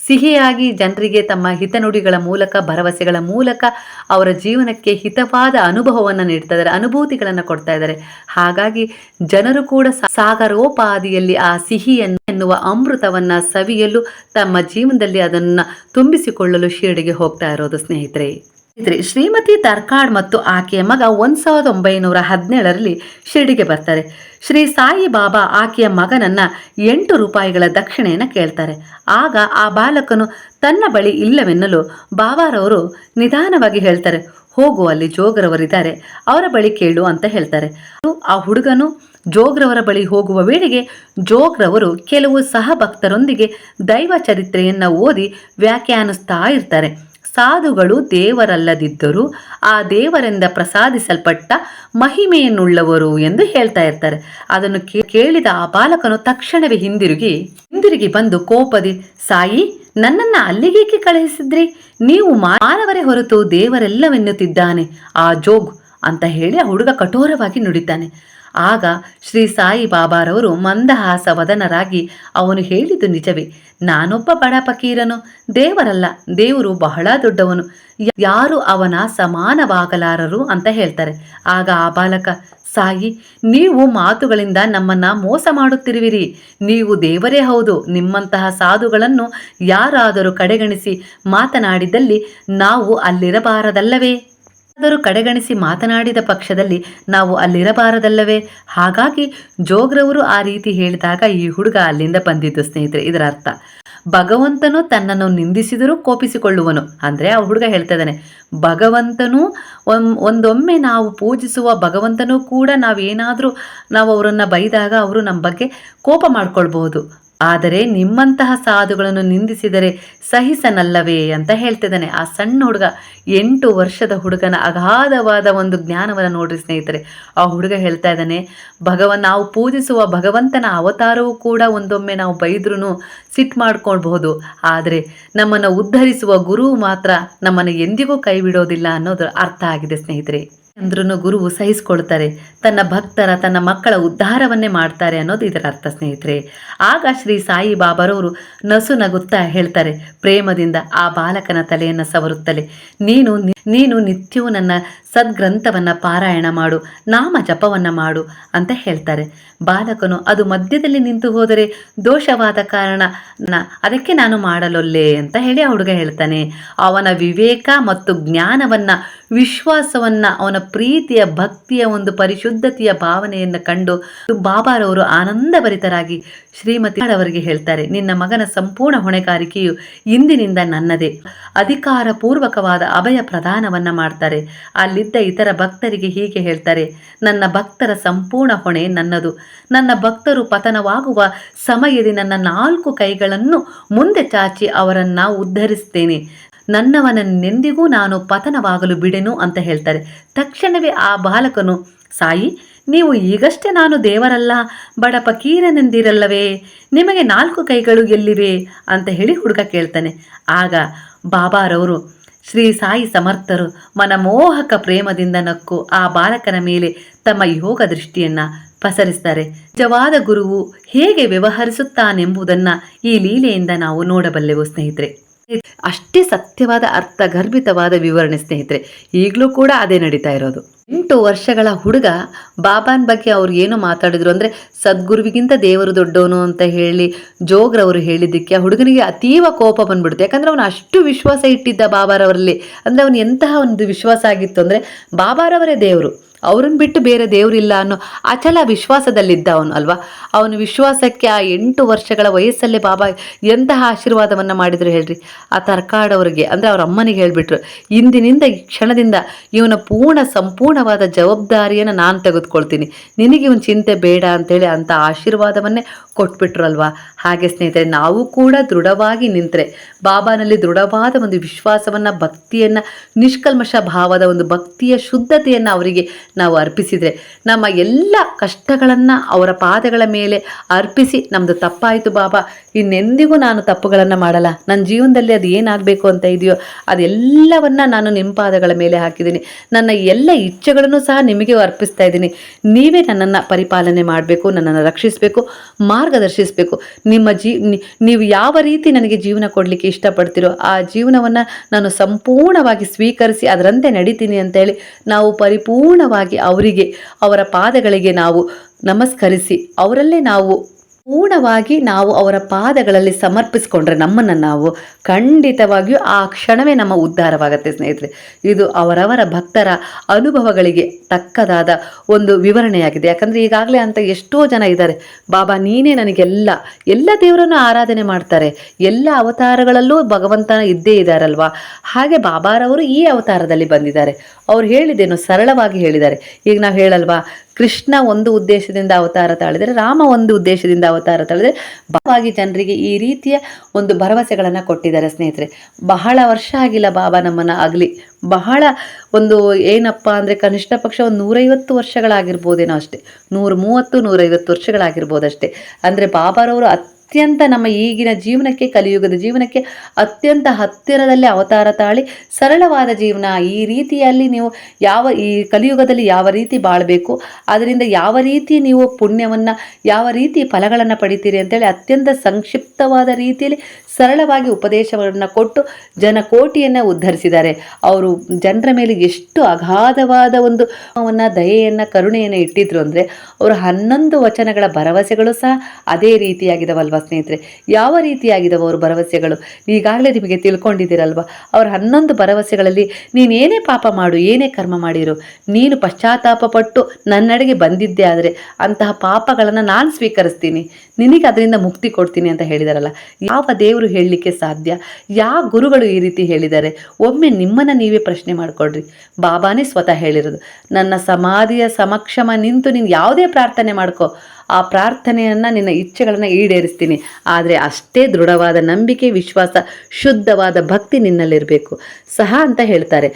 ಸಿಹಿಯಾಗಿ ಜನರಿಗೆ ತಮ್ಮ ಹಿತನುಡಿಗಳ ಮೂಲಕ, ಭರವಸೆಗಳ ಮೂಲಕ ಅವರ ಜೀವನಕ್ಕೆ ಹಿತವಾದ ಅನುಭವವನ್ನು ನೀಡ್ತಾ ಇದ್ದಾರೆ ಅನುಭೂತಿಗಳನ್ನು ಕೊಡ್ತಾ ಇದ್ದಾರೆ. ಹಾಗಾಗಿ ಜನರು ಕೂಡ ಸಾಗರೋಪಾದಿಯಲ್ಲಿ ಆ ಸಿಹಿಯನ್ನು ಎನ್ನುವ ಅಮೃತವನ್ನ ಸವಿಯಲು ತಮ್ಮ ಜೀವನದಲ್ಲಿ ಅದನ್ನು ತುಂಬಿಸಿಕೊಳ್ಳಲು ಶಿರಡಿಗೆ ಹೋಗ್ತಾ ಇರೋದು ಸ್ನೇಹಿತರೆ. ಶ್ರೀಮತಿ ತರ್ಕಾಡ್ ಮತ್ತು ಆಕೆಯ ಮಗ ಒಂದು ಸಾವಿರದ ಒಂಬೈನೂರ ಹದಿನೇಳರಲ್ಲಿ ಶಿರಡಿಗೆ ಬರ್ತಾರೆ. ಶ್ರೀ ಸಾಯಿ ಬಾಬಾ ಆಕೆಯ ಮಗನನ್ನ ಎಂಟು ರೂಪಾಯಿಗಳ ದಕ್ಷಿಣೆಯನ್ನು ಕೇಳ್ತಾರೆ. ಆಗ ಆ ಬಾಲಕನು, ತನ್ನ ಬಳಿ ಇಲ್ಲವೆನ್ನಲು ಬಾಬಾರವರು ನಿಧಾನವಾಗಿ ಹೇಳ್ತಾರೆ. ಹೋಗು, ಅಲ್ಲಿ ಜೋಗರವರಿದ್ದಾರೆ. ಅವರ ಬಳಿ ಕೇಳು ಅಂತ ಹೇಳ್ತಾರೆ. ಆ ಹುಡುಗನು ಜೋಗ್ರವರ ಬಳಿ ಹೋಗುವ ವೇಳೆಗೆ ಜೋಗ್ರವರು ಕೆಲವು ಸಹಭಕ್ತರೊಂದಿಗೆ ದೈವ ಚರಿತ್ರೆಯನ್ನು ಓದಿ ವ್ಯಾಖ್ಯಾನಿಸ್ತಾ ಇರ್ತಾರೆ. ಸಾಧುಗಳು ದೇವರಲ್ಲದಿದ್ದರೂ ಆ ದೇವರಿಂದ ಪ್ರಸಾದಿಸಲ್ಪಟ್ಟ ಮಹಿಮೆಯನ್ನುಳ್ಳವರು ಎಂದು ಹೇಳ್ತಾ ಇರ್ತಾರೆ. ಅದನ್ನು ಕೇಳಿದ ಆ ಬಾಲಕನು ತಕ್ಷಣವೇ ಹಿಂದಿರುಗಿ ಹಿಂದಿರುಗಿ ಬಂದು ಕೋಪದಿ, ಸಾಯಿ, ನನ್ನನ್ನ ಅಲ್ಲಿಗೇಕೆ ಕಳುಹಿಸಿದ್ರಿ? ನೀವು ಮಾನವರೇ ಹೊರತು ದೇವರೆಲ್ಲವೆನ್ನುತ್ತಿದ್ದಾನೆ. ಆ ಜೋಗ್ ಅಂತ ಹೇಳಿ ಆ ಹುಡುಗ ಕಠೋರವಾಗಿ ನುಡಿತಾನೆ. ಆಗ ಶ್ರೀ ಸಾಯಿ ಬಾಬಾರವರು ಮಂದಹಾಸ ವದನರಾಗಿ ಅವನು ಹೇಳಿದ್ದು ನಿಜವೇ. ನಾನೊಬ್ಬ ಬಡ ಫಕೀರನು, ದೇವರಲ್ಲ, ದೇವರು ಬಹಳ ದೊಡ್ಡವನು. ಯಾರು ಅವನ ಸಮಾನವಾಗಲಾರರು ಅಂತ ಹೇಳ್ತಾರೆ. ಆಗ ಆ ಬಾಲಕ, ಸಾಯಿ, ನೀವು ಮಾತುಗಳಿಂದ ನಮ್ಮನ್ನ ಮೋಸ ಮಾಡುತ್ತಿರುವಿರಿ. ನೀವು ದೇವರೇ ಹೌದು, ನಿಮ್ಮಂತಹ ಸಾಧುಗಳನ್ನು ಯಾರಾದರೂ ಕಡೆಗಣಿಸಿ ಮಾತನಾಡಿದಲ್ಲಿ ನಾವು ಅಲ್ಲಿರಬಾರದಲ್ಲವೇ? ಯಾರಾದರೂ ಕಡೆಗಣಿಸಿ ಮಾತನಾಡಿದ ಪಕ್ಷದಲ್ಲಿ ನಾವು ಅಲ್ಲಿರಬಾರದಲ್ಲವೇ? ಹಾಗಾಗಿ ಜೋಗ್ರವರು ಆ ರೀತಿ ಹೇಳಿದಾಗ ಈ ಹುಡುಗ ಅಲ್ಲಿಂದ ಬಂದಿದ್ದು ಸ್ನೇಹಿತರೆ, ಇದರ ಅರ್ಥ. ಭಗವಂತನು ತನ್ನನ್ನು ನಿಂದಿಸಿದರೂ ಕೋಪಿಸಿಕೊಳ್ಳುವನು. ಅಂದರೆ ಆ ಹುಡುಗ ಹೇಳ್ತಾ ಇದ್ದಾನೆ ಭಗವಂತನು ಒಂದೊಮ್ಮೆ ನಾವು ಪೂಜಿಸುವ ಭಗವಂತನೂ ಕೂಡ ನಾವೇನಾದರೂ ನಾವು ಅವರನ್ನು ಬೈದಾಗ ಅವರು ನಮ್ಮ ಬಗ್ಗೆ ಕೋಪ ಮಾಡ್ಕೊಳ್ಬಹುದು. ಆದರೆ ನಿಮ್ಮಂತಹ ಸಾಧುಗಳನ್ನು ನಿಂದಿಸಿದರೆ ಸಹಿಸನಲ್ಲವೇ ಅಂತ ಹೇಳ್ತಿದ್ದಾನೆ. ಆ ಸಣ್ಣ ಹುಡುಗ ಎಂಟು ವರ್ಷದ ಹುಡುಗನ ಅಗಾಧವಾದ ಒಂದು ಜ್ಞಾನವನ್ನು ನೋಡ್ರಿ ಸ್ನೇಹಿತರೆ. ಆ ಹುಡುಗ ಹೇಳ್ತಾ ಇದ್ದಾನೆ, ಭಗವನ್, ನಾವು ಪೂಜಿಸುವ ಭಗವಂತನ ಅವತಾರವೂ ಕೂಡ ಒಂದೊಮ್ಮೆ ನಾವು ಬೈದ್ರೂ ಸಿಟ್ಟು ಮಾಡ್ಕೊಳ್ಬಹುದು. ಆದರೆ ನಮ್ಮನ್ನು ಉದ್ಧರಿಸುವ ಗುರು ಮಾತ್ರ ನಮ್ಮನ್ನು ಎಂದಿಗೂ ಕೈ ಬಿಡೋದಿಲ್ಲ ಅನ್ನೋದು ಅರ್ಥ ಆಗಿದೆ ಸ್ನೇಹಿತರೆ. ಅಂದ್ರೂ ಗುರುವು ಸಹಿಸ್ಕೊಳ್ತಾರೆ ತನ್ನ ಭಕ್ತರ ತನ್ನ ಮಕ್ಕಳ ಉದ್ಧಾರವನ್ನೇ ಮಾಡ್ತಾರೆ ಅನ್ನೋದು ಇದರ ಅರ್ಥ ಸ್ನೇಹಿತರೆ. ಆಗ ಶ್ರೀ ಸಾಯಿ ಬಾಬರವರು ನಸು ನಗುತ್ತಾ ಹೇಳ್ತಾರೆ, ಪ್ರೇಮದಿಂದ ಆ ಬಾಲಕನ ತಲೆಯನ್ನು ಸವರುತ್ತಲೇ. ನೀನು ನೀನು ನಿತ್ಯವೂ ನನ್ನ ಸದ್ಗ್ರಂಥವನ್ನು ಪಾರಾಯಣ ಮಾಡು, ನಾಮ ಜಪವನ್ನು ಮಾಡು ಅಂತ ಹೇಳ್ತಾರೆ. ಬಾಲಕನು ಅದು ಮಧ್ಯದಲ್ಲಿ ನಿಂತು ಹೋದರೆ ದೋಷವಾದ ಕಾರಣ ಅದಕ್ಕೆ ನಾನು ಮಾಡಲೊಲ್ಲೆ ಅಂತ ಹೇಳಿ ಆ ಹುಡುಗ ಹೇಳ್ತಾನೆ. ಅವನ ವಿವೇಕ ಮತ್ತು ಜ್ಞಾನವನ್ನು, ವಿಶ್ವಾಸವನ್ನ, ಅವನ ಪ್ರೀತಿಯ ಭಕ್ತಿಯ ಒಂದು ಪರಿಶುದ್ಧತೆಯ ಭಾವನೆಯನ್ನು ಕಂಡು ಬಾಬಾರವರು ಆನಂದಭರಿತರಾಗಿ ಶ್ರೀಮತಿ ಅವರಿಗೆ ಹೇಳ್ತಾರೆ, ನಿನ್ನ ಮಗನ ಸಂಪೂರ್ಣ ಹೊಣೆಗಾರಿಕೆಯು ಇಂದಿನಿಂದ ನನ್ನದೇ. ಅಧಿಕಾರಪೂರ್ವಕವಾದ ಅಭಯ ಅಭಯ ಪ್ರದಾನವನ್ನ ಮಾಡ್ತಾರೆ. ಅಲ್ಲಿದ್ದ ಇತರ ಭಕ್ತರಿಗೆ ಹೀಗೆ ಹೇಳ್ತಾರೆ, ನನ್ನ ಭಕ್ತರ ಸಂಪೂರ್ಣ ಹೊಣೆ ನನ್ನದು. ನನ್ನ ಭಕ್ತರು ಪತನವಾಗುವ ಸಮಯದಲ್ಲಿ ನನ್ನ ನಾಲ್ಕು ಕೈಗಳನ್ನು ಮುಂದೆ ಚಾಚಿ ಅವರನ್ನು ಉದ್ಧರಿಸ್ತೇನೆ. ನನ್ನವನನ್ನೆಂದಿಗೂ ನಾನು ಪತನವಾಗಲು ಬಿಡೆನು ಅಂತ ಹೇಳ್ತಾರೆ. ತಕ್ಷಣವೇ ಆ ಬಾಲಕನು, ಸಾಯಿ, ನೀವು ಈಗಷ್ಟೇ ನಾನು ದೇವರಲ್ಲ ಬಡ ಫಕೀರನೆಂದಿರಲ್ಲವೇ ನಿಮಗೆ ನಾಲ್ಕು ಕೈಗಳು ಎಲ್ಲಿವೆ? ಅಂತ ಹೇಳಿ ಹುಡುಗ ಕೇಳ್ತಾನೆ. ಆಗ ಬಾಬಾರವರು ಶ್ರೀ ಸಾಯಿ ಸಮರ್ಥರು ಮನಮೋಹಕ ಪ್ರೇಮದಿಂದ ನಕ್ಕು ಆ ಬಾಲಕನ ಮೇಲೆ ತಮ್ಮ ಯೋಗ ದೃಷ್ಟಿಯನ್ನ ಪಸರಿಸ್ತಾರೆ ನಿಜವಾದ ಗುರುವು ಹೇಗೆ ವ್ಯವಹರಿಸುತ್ತಾನೆಂಬುದನ್ನ ಈ ಲೀಲೆಯಿಂದ ನಾವು ನೋಡಬಲ್ಲೆವು ಸ್ನೇಹಿತರೆ. ಅಷ್ಟೇ ಸತ್ಯವಾದ ಅರ್ಥ ಗರ್ಭಿತವಾದ ವಿವರಣೆ ಸ್ನೇಹಿತರೆ. ಈಗಲೂ ಕೂಡ ಅದೇ ನಡೀತಾ ಇರೋದು. ಎಂಟು ವರ್ಷಗಳ ಹುಡುಗ ಬಾಬಾನ್ ಬಗ್ಗೆ ಅವ್ರು ಏನು ಮಾತಾಡಿದ್ರು ಅಂದ್ರೆ, ಸದ್ಗುರುವಿಗಿಂತ ದೇವರು ದೊಡ್ಡವನು ಅಂತ ಹೇಳಿ ಜೋಗ್ರವರು ಹೇಳಿದ್ದಕ್ಕೆ ಆ ಹುಡುಗನಿಗೆ ಅತೀವ ಕೋಪ ಬಂದ್ಬಿಡುತ್ತೆ. ಯಾಕಂದ್ರೆ ಅವನು ಅಷ್ಟು ವಿಶ್ವಾಸ ಇಟ್ಟಿದ್ದ ಬಾಬಾರವರಲ್ಲಿ. ಅಂದ್ರೆ ಅವನು ಎಂತಹ ಒಂದು ವಿಶ್ವಾಸ ಆಗಿತ್ತು ಅಂದ್ರೆ, ಬಾಬಾರವರೇ ದೇವರು ಅವ್ರನ್ನ ಬಿಟ್ಟು ಬೇರೆ ದೇವರಿಲ್ಲ ಅನ್ನೋ ಅಚಲ ವಿಶ್ವಾಸದಲ್ಲಿದ್ದ ಅವನು, ಅಲ್ವಾ? ಅವನ ವಿಶ್ವಾಸಕ್ಕೆ ಆ ಎಂಟು ವರ್ಷಗಳ ವಯಸ್ಸಲ್ಲೇ ಬಾಬಾ ಎಂತಹ ಆಶೀರ್ವಾದವನ್ನು ಮಾಡಿದ್ರು ಹೇಳ್ರಿ. ಆ ತರ್ಕಾಡವ್ರಿಗೆ ಅಂದರೆ ಅವ್ರ ಅಮ್ಮನಿಗೆ ಹೇಳಿಬಿಟ್ರು, ಇಂದಿನಿಂದ ಈ ಕ್ಷಣದಿಂದ ಇವನ ಪೂರ್ಣ ಸಂಪೂರ್ಣವಾದ ಜವಾಬ್ದಾರಿಯನ್ನು ನಾನು ತೆಗೆದುಕೊಳ್ತೀನಿ. ನಿನಗೆ ಇವನ್ ಚಿಂತೆ ಬೇಡ ಅಂತೇಳಿ ಅಂತ ಆಶೀರ್ವಾದವನ್ನೇ ಕೊಟ್ಬಿಟ್ರು ಅಲ್ವಾ ಹಾಗೆ ಸ್ನೇಹಿತರೆ, ನಾವು ಕೂಡ ದೃಢವಾಗಿ ನಿಂತರೆ, ಬಾಬಾನಲ್ಲಿ ದೃಢವಾದ ಒಂದು ವಿಶ್ವಾಸವನ್ನು, ಭಕ್ತಿಯನ್ನು ನಿಷ್ಕಲ್ಮಶ ಭಾವದ ಒಂದು ಭಕ್ತಿಯ ಶುದ್ಧತೆಯನ್ನು ಅವರಿಗೆ ನಾವು ಅರ್ಪಿಸಿದರೆ ನಮ್ಮ ಎಲ್ಲ ಕಷ್ಟಗಳನ್ನು ಅವರ ಪಾದಗಳ ಮೇಲೆ ಅರ್ಪಿಸಿ ನಮ್ಮದು ತಪ್ಪಾಯಿತು ಬಾಬಾ. ಇನ್ನೆಂದಿಗೂ ನಾನು ತಪ್ಪುಗಳನ್ನು ಮಾಡಲ್ಲ. ನನ್ನ ಜೀವನದಲ್ಲಿ ಅದು ಏನಾಗಬೇಕು ಅಂತ ಇದೆಯೋ ಅದೆಲ್ಲವನ್ನ ನಾನು ನಿಮ್ಮ ಪಾದಗಳ ಮೇಲೆ ಹಾಕಿದ್ದೀನಿ. ನನ್ನ ಎಲ್ಲ ಇಚ್ಛೆಗಳನ್ನು ಸಹ ನಿಮಗೆ ಅರ್ಪಿಸ್ತಾ ಇದ್ದೀನಿ. ನೀವೇ ನನ್ನನ್ನು ಪರಿಪಾಲನೆ ಮಾಡಬೇಕು, ನನ್ನನ್ನು ರಕ್ಷಿಸಬೇಕು, ಮಾರ್ಗದರ್ಶಿಸಬೇಕು. ನಿಮ್ಮ ಜೀ ನೀವು ಯಾವ ರೀತಿ ನನಗೆ ಜೀವನ ಕೊಡಲಿಕ್ಕೆ ಇಷ್ಟಪಡ್ತೀರೋ ಆ ಜೀವನವನ್ನು ನಾನು ಸಂಪೂರ್ಣವಾಗಿ ಸ್ವೀಕರಿಸಿ ಅದರಂತೆ ನಡೀತೀನಿ ಅಂತೇಳಿ ನಾವು ಪರಿಪೂರ್ಣವಾಗಿ ಅವರಿಗೆ, ಅವರ ಪಾದಗಳಿಗೆ ನಾವು ನಮಸ್ಕರಿಸಿ, ಅವರಲ್ಲೇ ನಾವು ಪೂರ್ಣವಾಗಿ ನಾವು ಅವರ ಪಾದಗಳಲ್ಲಿ ಸಮರ್ಪಿಸಿಕೊಂಡ್ರೆ ನಮ್ಮನ್ನು ನಾವು ಖಂಡಿತವಾಗಿಯೂ ಆ ಕ್ಷಣವೇ ನಮ್ಮ ಉದ್ಧಾರವಾಗುತ್ತೆ, ಸ್ನೇಹಿತರೆ. ಇದು ಅವರವರ ಭಕ್ತರ ಅನುಭವಗಳಿಗೆ ತಕ್ಕದಾದ ಒಂದು ವಿವರಣೆಯಾಗಿದೆ. ಯಾಕಂದರೆ ಈಗಾಗಲೇ ಅಂತ ಎಷ್ಟೋ ಜನ ಇದ್ದಾರೆ. ಬಾಬಾ, ನೀನೇ ನನಗೆಲ್ಲ, ಎಲ್ಲ ದೇವರನ್ನು ಆರಾಧನೆ ಮಾಡ್ತಾರೆ. ಎಲ್ಲ ಅವತಾರಗಳಲ್ಲೂ ಭಗವಂತನ ಇದ್ದೇ ಇದ್ದಾರಲ್ವಾ ಹಾಗೆ ಬಾಬಾರವರು ಈ ಅವತಾರದಲ್ಲಿ ಬಂದಿದ್ದಾರೆ. ಅವ್ರು ಹೇಳಿದ್ದೇನು ಸರಳವಾಗಿ ಹೇಳಿದ್ದಾರೆ. ಈಗ ನಾವು ಹೇಳಲ್ವಾ? ಕೃಷ್ಣ ಒಂದು ಉದ್ದೇಶದಿಂದ ಅವತಾರ ತಾಳಿದರೆ, ರಾಮ ಒಂದು ಉದ್ದೇಶದಿಂದ ಅವತಾರ ತಾಳಿದರೆ ಬಹಳವಾಗಿ ಜನರಿಗೆ ಈ ರೀತಿಯ ಒಂದು ಭರವಸೆಗಳನ್ನು ಕೊಟ್ಟಿದ್ದಾರೆ ಸ್ನೇಹಿತರೆ. ಬಹಳ ವರ್ಷ ಆಗಿಲ್ಲ ಬಾಬಾ ನಮ್ಮನ್ನು ಆಗಲಿ. ಬಹಳ ಒಂದು ಏನಪ್ಪ ಅಂದರೆ ಕನಿಷ್ಠ ಪಕ್ಷ ಒಂದು ನೂರೈವತ್ತು ವರ್ಷಗಳಾಗಿರ್ಬೋದೇನೋ ಅಷ್ಟೇ. ನೂರು ಮೂವತ್ತು, ನೂರೈವತ್ತು ವರ್ಷಗಳಾಗಿರ್ಬೋದಷ್ಟೇ. ಅಂದರೆ ಬಾಬಾರವರು ಅತ್ಯಂತ ನಮ್ಮ ಈಗಿನ ಜೀವನಕ್ಕೆ, ಕಲಿಯುಗದ ಜೀವನಕ್ಕೆ ಅತ್ಯಂತ ಹತ್ತಿರದಲ್ಲಿ ಅವತಾರ ತಾಳಿ ಸರಳವಾದ ಜೀವನ. ಈ ರೀತಿಯಲ್ಲಿ ನೀವು ಯಾವ, ಈ ಕಲಿಯುಗದಲ್ಲಿ ಯಾವ ರೀತಿ ಬಾಳಬೇಕು, ಅದರಿಂದ ಯಾವ ರೀತಿ ನೀವು ಪುಣ್ಯವನ್ನು, ಯಾವ ರೀತಿ ಫಲಗಳನ್ನು ಪಡಿತೀರಿ ಅಂತೇಳಿ ಅತ್ಯಂತ ಸಂಕ್ಷಿಪ್ತವಾದ ರೀತಿಯಲ್ಲಿ ಸರಳವಾಗಿ ಉಪದೇಶವನ್ನು ಕೊಟ್ಟು ಜನಕೋಟಿಯನ್ನು ಉದ್ಧರಿಸಿದ್ದಾರೆ. ಅವರು ಜನರ ಮೇಲೆ ಎಷ್ಟು ಅಗಾಧವಾದ ಒಂದು ದಯೆಯನ್ನು, ಕರುಣೆಯನ್ನು ಇಟ್ಟಿದ್ರು ಅಂದರೆ, ಅವರು ಹನ್ನೊಂದು ವಚನಗಳ ಭರವಸೆಗಳು ಸಹ ಅದೇ ರೀತಿಯಾಗಿದವಲ್ವಾ ಸ್ನೇಹಿತರೆ, ಯಾವ ರೀತಿಯಾಗಿದ್ದಾವೆ ಅವ್ರ ಭರವಸೆಗಳು? ಈಗಾಗಲೇ ನಿಮಗೆ ತಿಳ್ಕೊಂಡಿದ್ದೀರಲ್ವ? ಅವ್ರ ಹನ್ನೊಂದು ಭರವಸೆಗಳಲ್ಲಿ ನೀನೇನೇ ಪಾಪ ಮಾಡು, ಏನೇ ಕರ್ಮ ಮಾಡಿರು, ನೀನು ಪಶ್ಚಾತ್ತಾಪ ಪಟ್ಟು ನನ್ನಡೆಗೆ ಬಂದಿದ್ದೆ ಆದರೆ ಅಂತಹ ಪಾಪಗಳನ್ನು ನಾನು ಸ್ವೀಕರಿಸ್ತೀನಿ. ನಿನಗೆ ಅದರಿಂದ ಮುಕ್ತಿ ಕೊಡ್ತೀನಿ ಅಂತ ಹೇಳಿದಾರಲ್ಲ. ಯಾವ ದೇವರು ಹೇಳಲಿಕ್ಕೆ ಸಾಧ್ಯ? ಯಾವ ಗುರುಗಳು ಈ ರೀತಿ ಹೇಳಿದ್ದಾರೆ? ಒಮ್ಮೆ ನಿಮ್ಮನ್ನು ನೀವೇ ಪ್ರಶ್ನೆ ಮಾಡಿಕೊಡ್ರಿ ಬಾಬಾನೇ ಸ್ವತಃ ಹೇಳಿರೋದು, ನನ್ನ ಸಮಾಧಿಯ ಸಮಕ್ಷಮ ನಿಂತು ನೀನು ಯಾವುದೇ ಪ್ರಾರ್ಥನೆ ಮಾಡ್ಕೋ. ಆ ಪ್ರಾರ್ಥನೆಯನ್ನು ನಿನ್ನ ಇಚ್ಛೆಗಳನ್ನು ಈಡೇರಿಸ್ತೀನಿ. ಆದರೆ ಅಷ್ಟೇ ದೃಢವಾದ ನಂಬಿಕೆ, ವಿಶ್ವಾಸ, ಶುದ್ಧವಾದ ಭಕ್ತಿ ನಿನ್ನಲ್ಲಿರಬೇಕು. ಸಹ ಅಂತ ಹೇಳ್ತಾರೆ.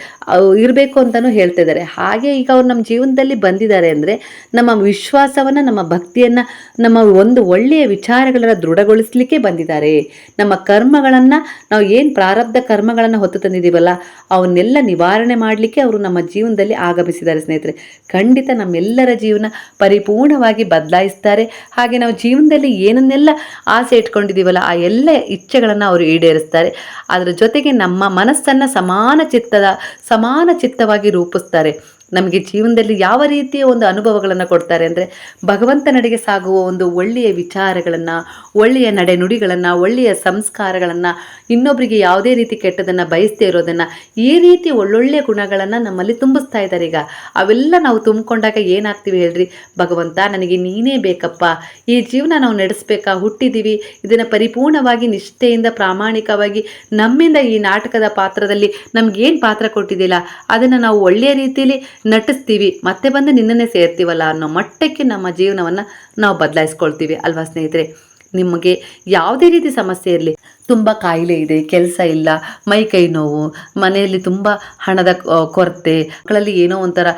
ಇರಬೇಕು ಅಂತಲೂ ಹೇಳ್ತಾ ಇದ್ದಾರೆ. ಹಾಗೆ ಈಗ ಅವ್ರು ನಮ್ಮ ಜೀವನದಲ್ಲಿ ಬಂದಿದ್ದಾರೆ ಅಂದರೆ ನಮ್ಮ ವಿಶ್ವಾಸವನ್ನು, ನಮ್ಮ ಭಕ್ತಿಯನ್ನು, ನಮ್ಮ ಒಂದು ಒಳ್ಳೆಯ ವಿಚಾರಗಳನ್ನು ದೃಢಗೊಳಿಸಲಿಕ್ಕೆ ಬಂದಿದ್ದಾರೆ. ನಮ್ಮ ಕರ್ಮಗಳನ್ನು, ನಾವು ಏನು ಪ್ರಾರಬ್ಧ ಕರ್ಮಗಳನ್ನು ಹೊತ್ತು ತಂದಿದ್ದೀವಲ್ಲ, ಅವನ್ನೆಲ್ಲ ನಿವಾರಣೆ ಮಾಡಲಿಕ್ಕೆ ಅವರು ನಮ್ಮ ಜೀವನದಲ್ಲಿ ಆಗಮಿಸಿದ್ದಾರೆ ಸ್ನೇಹಿತರೆ. ಖಂಡಿತ ನಮ್ಮೆಲ್ಲರ ಜೀವನ ಪರಿಪೂರ್ಣವಾಗಿ ಬದಲಾಯಿಸ್ತಾರೆ ಹಾಗೆ ನಾವು ಜೀವನದಲ್ಲಿ ಏನನ್ನೆಲ್ಲ ಆಸೆ ಇಟ್ಕೊಂಡಿದ್ದೀವಲ್ಲ, ಆ ಎಲ್ಲ ಇಚ್ಛೆಗಳನ್ನು ಅವರು ಈಡೇರಿಸ್ತಾರೆ. ಅದರ ಜೊತೆಗೆ ನಮ್ಮ ಮನಸ್ಸನ್ನು ಸಮಾನ ಚಿತ್ತದ, ಸಮಾನ ಚಿತ್ತವಾಗಿ ರೂಪಿಸ್ತಾರೆ. ನಮಗೆ ಜೀವನದಲ್ಲಿ ಯಾವ ರೀತಿಯ ಒಂದು ಅನುಭವಗಳನ್ನು ಕೊಡ್ತಾರೆ ಅಂದರೆ ಭಗವಂತನಡೆಗೆ ಸಾಗುವ ಒಂದು ಒಳ್ಳೆಯ ವಿಚಾರಗಳನ್ನು, ಒಳ್ಳೆಯ ನಡೆನುಡಿಗಳನ್ನು ಒಳ್ಳೆಯ ಸಂಸ್ಕಾರಗಳನ್ನು ಇನ್ನೊಬ್ಬರಿಗೆ ಯಾವುದೇ ರೀತಿ ಕೆಟ್ಟದನ್ನು ಬಯಸದೇ ಇರೋದನ್ನು ಈ ರೀತಿ ಒಳ್ಳೊಳ್ಳೆಯ ಗುಣಗಳನ್ನು ನಮ್ಮಲ್ಲಿ ತುಂಬಿಸ್ತಾ ಇದ್ದಾರೆ ಈಗ. ಅವೆಲ್ಲ ನಾವು ತುಂಬಿಕೊಂಡಾಗ ಏನಾಗ್ತೀವಿ ಹೇಳ್ರಿ? ಭಗವಂತ, ನನಗೆ ನೀನೇ ಬೇಕಪ್ಪ. ಈ ಜೀವನ ನಾವು ನಡೆಸಬೇಕಾ? ಹುಟ್ಟಿದ್ದೀವಿ ಇದನ್ನು ಪರಿಪೂರ್ಣವಾಗಿ ನಿಷ್ಠೆಯಿಂದ, ಪ್ರಾಮಾಣಿಕವಾಗಿ ನಮ್ಮಿಂದ ಈ ನಾಟಕದ ಪಾತ್ರದಲ್ಲಿ ನಮಗೇನು ಪಾತ್ರ ಕೊಟ್ಟಿದ್ದಿಲ್ಲ? ಅದನ್ನು ನಾವು ಒಳ್ಳೆಯ ರೀತಿಯಲ್ಲಿ ನಟಿಸ್ತೀವಿ, ಮತ್ತೆ ಬಂದು ನಿನ್ನನ್ನೇ ಸೇರ್ತೀವಲ್ಲ ಅನ್ನೋ ಮಟ್ಟಕ್ಕೆ ನಮ್ಮ ಜೀವನವನ್ನು ನಾವು ಬದಲಾಯಿಸ್ಕೊಳ್ತೀವಿ ಅಲ್ವಾ ಸ್ನೇಹಿತರೆ? ನಿಮಗೆ ಯಾವುದೇ ರೀತಿ ಸಮಸ್ಯೆ ಇರಲಿ ತುಂಬ ಕಾಯಿಲೆ ಇದೆ, ಕೆಲಸ ಇಲ್ಲ, ಮೈ ಕೈ ನೋವು, ಮನೆಯಲ್ಲಿ ತುಂಬ ಹಣದ ಕೊರತೆ, ಮಕ್ಕಳಲ್ಲಿ ಏನೋ ಒಂಥರ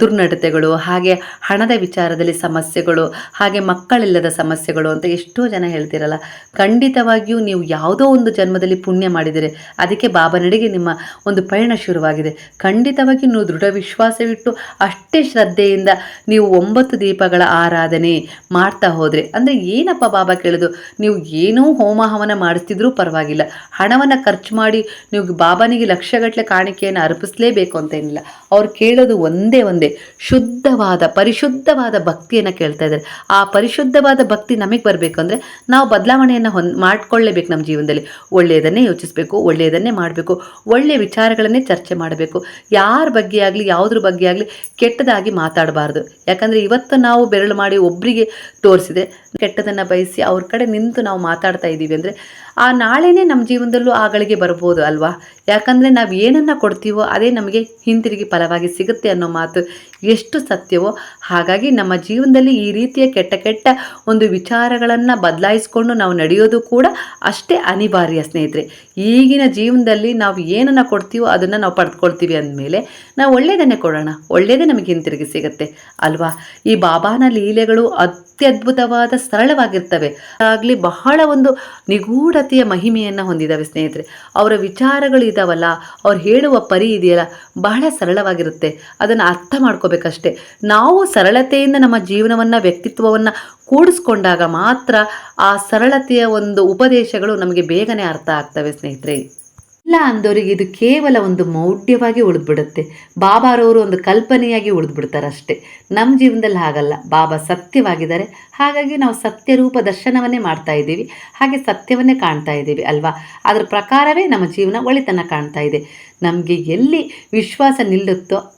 ದುರ್ನಡತೆಗಳು, ಹಾಗೆ ಹಣದ ವಿಚಾರದಲ್ಲಿ ಸಮಸ್ಯೆಗಳು, ಹಾಗೆ ಮಕ್ಕಳಿಲ್ಲದ ಸಮಸ್ಯೆಗಳು ಅಂತ ಎಷ್ಟೋ ಜನ ಹೇಳ್ತಿರಲ್ಲ. ಖಂಡಿತವಾಗಿಯೂ ನೀವು ಯಾವುದೋ ಒಂದು ಜನ್ಮದಲ್ಲಿ ಪುಣ್ಯ ಮಾಡಿದರೆ ಅದಕ್ಕೆ ಬಾಬನಡೆಗೆ ನಿಮ್ಮ ಒಂದು ಪಯಣ ಶುರುವಾಗಿದೆ. ಖಂಡಿತವಾಗಿ ನೀವು ದೃಢ ವಿಶ್ವಾಸವಿಟ್ಟು ಅಷ್ಟೇ ಶ್ರದ್ಧೆಯಿಂದ ನೀವು ಒಂಬತ್ತು ದೀಪಗಳ ಆರಾಧನೆ ಮಾಡ್ತಾ ಹೋದರೆ, ಅಂದರೆ ಏನಪ್ಪ ಬಾಬಾ ಕೇಳೋದು? ನೀವು ಏನೋ ಹೋಮ ಹವನ ಮಾಡಿಸ್ತಿದ್ರು ಇದ್ರೂ ಪರವಾಗಿಲ್ಲ. ಹಣವನ್ನು ಖರ್ಚು ಮಾಡಿ ನೀವು ಬಾಬನಿಗೆ ಲಕ್ಷಗಟ್ಟಲೆ ಕಾಣಿಕೆಯನ್ನು ಅರ್ಪಿಸಲೇಬೇಕು ಅಂತ ಏನಿಲ್ಲ ಅವ್ರು ಕೇಳೋದು ಒಂದೇ ಒಂದೇ ಶುದ್ಧವಾದ, ಪರಿಶುದ್ಧವಾದ ಭಕ್ತಿಯನ್ನು ಕೇಳ್ತಾ ಇದ್ದಾರೆ. ಆ ಪರಿಶುದ್ಧವಾದ ಭಕ್ತಿ ನಮಗೆ ಬರಬೇಕು ಅಂದರೆ ನಾವು ಬದಲಾವಣೆಯನ್ನು ಹೊಂದ್ ಮಾಡ್ಕೊಳ್ಳೇಬೇಕು ನಮ್ಮ ಜೀವನದಲ್ಲಿ. ಒಳ್ಳೆಯದನ್ನೇ ಯೋಚಿಸಬೇಕು ಒಳ್ಳೆಯದನ್ನೇ ಮಾಡಬೇಕು ಒಳ್ಳೆಯ ವಿಚಾರಗಳನ್ನೇ ಚರ್ಚೆ ಮಾಡಬೇಕು. ಯಾರ ಬಗ್ಗೆ ಆಗಲಿ, ಯಾವುದ್ರ ಬಗ್ಗೆ ಆಗಲಿ ಕೆಟ್ಟದಾಗಿ ಮಾತಾಡಬಾರ್ದು. ಯಾಕಂದರೆ ಇವತ್ತು ನಾವು ಬೆರಳು ಮಾಡಿ ಒಬ್ಬರಿಗೆ ತೋರಿಸಿದೆ ಕೆಟ್ಟದನ್ನು ಬಯಸಿ ಅವ್ರ ಕಡೆ ನಿಂತು ನಾವು ಮಾತಾಡ್ತಾ ಇದ್ದೀವಿ ಅಂದ್ರೆ ಆ ನಾಳೆನೇ ನಮ್ಮ ಜೀವನದಲ್ಲೂ ಆ ಗಳಿಗೆ ಬರ್ಬೋದು ಅಲ್ವಾ? ಯಾಕಂದ್ರೆ ನಾವು ಏನನ್ನ ಕೊಡ್ತೀವೋ ಅದೇ ನಮಗೆ ಹಿಂತಿರುಗಿ ಫಲವಾಗಿ ಸಿಗುತ್ತೆ ಅನ್ನೋ ಮಾತು ಎಷ್ಟು ಸತ್ಯವೋ ಹಾಗಾಗಿ ನಮ್ಮ ಜೀವನದಲ್ಲಿ ಈ ರೀತಿಯ ಕೆಟ್ಟ ಕೆಟ್ಟ ಒಂದು ವಿಚಾರಗಳನ್ನು ಬದಲಾಯಿಸ್ಕೊಂಡು ನಾವು ನಡೆಯೋದು ಕೂಡ ಅಷ್ಟೇ ಅನಿವಾರ್ಯ ಸ್ನೇಹಿತರೆ. ಈಗಿನ ಜೀವನದಲ್ಲಿ ನಾವು ಏನನ್ನು ಕೊಡ್ತೀವೋ ಅದನ್ನು ನಾವು ಪಡೆದುಕೊಳ್ತೀವಿ ಅಂದಮೇಲೆ ನಾವು ಒಳ್ಳೆಯದನ್ನೇ ಕೊಡೋಣ. ಒಳ್ಳೆಯದೇ ನಮಗೆ ಹಿಂತಿರುಗಿ ಸಿಗುತ್ತೆ. ಅಲ್ವಾ? ಈ ಬಾಬಾನ ಲೀಲೆಗಳು ಅತ್ಯದ್ಭುತವಾದ ಸರಳವಾಗಿರ್ತವೆ. ಆಗಲಿ ಬಹಳ ಒಂದು ನಿಗೂಢತೆಯ ಮಹಿಮೆಯನ್ನು ಹೊಂದಿದ್ದಾವೆ ಸ್ನೇಹಿತರೆ. ಅವರ ವಿಚಾರಗಳು ಇದ್ದಾವಲ್ಲ ಅವ್ರು ಹೇಳುವ ಪರಿ ಇದೆಯಲ್ಲ, ಬಹಳ ಸರಳವಾಗಿರುತ್ತೆ. ಅದನ್ನು ಅರ್ಥ ಮಾಡ್ಕೋಬೇಕಷ್ಟೆ ನಾವು ಸರಳತೆಯಿಂದ ನಮ್ಮ ಜೀವನವನ್ನು, ವ್ಯಕ್ತಿತ್ವವನ್ನು ಕೂಡಿಸ್ಕೊಂಡಾಗ ಮಾತ್ರ ಆ ಸರಳತೆಯ ಒಂದು ಉಪದೇಶಗಳು ನಮಗೆ ಬೇಗನೆ ಅರ್ಥ ಆಗ್ತವೆ ಸ್ನೇಹಿತರೆ. ಇಲ್ಲ ಅಂದವರಿಗೆ ಇದು ಕೇವಲ ಒಂದು ಮೌಢ್ಯವಾಗಿ ಉಳಿದ್ಬಿಡುತ್ತೆ. ಬಾಬಾರವರು ಒಂದು ಕಲ್ಪನೆಯಾಗಿ ಉಳಿದ್ಬಿಡ್ತಾರೆ ಅಷ್ಟೇ ನಮ್ಮ ಜೀವನದಲ್ಲಿ ಹಾಗಲ್ಲ. ಬಾಬಾ ಸತ್ಯವಾಗಿದ್ದಾರೆ. ಹಾಗಾಗಿ ನಾವು ಸತ್ಯ ರೂಪ ದರ್ಶನವನ್ನೇ ಮಾಡ್ತಾ ಇದ್ದೀವಿ. ಹಾಗೆ ಸತ್ಯವನ್ನೇ ಕಾಣ್ತಾ ಇದ್ದೀವಿ ಅಲ್ವಾ? ಅದರ ಪ್ರಕಾರವೇ ನಮ್ಮ ಜೀವನ ಒಳಿತನ ಕಾಣ್ತಾ ಇದೆ. ನಮಗೆ ಎಲ್ಲಿ ವಿಶ್ವಾಸ ನಿಲ್ಲುತ್ತೋ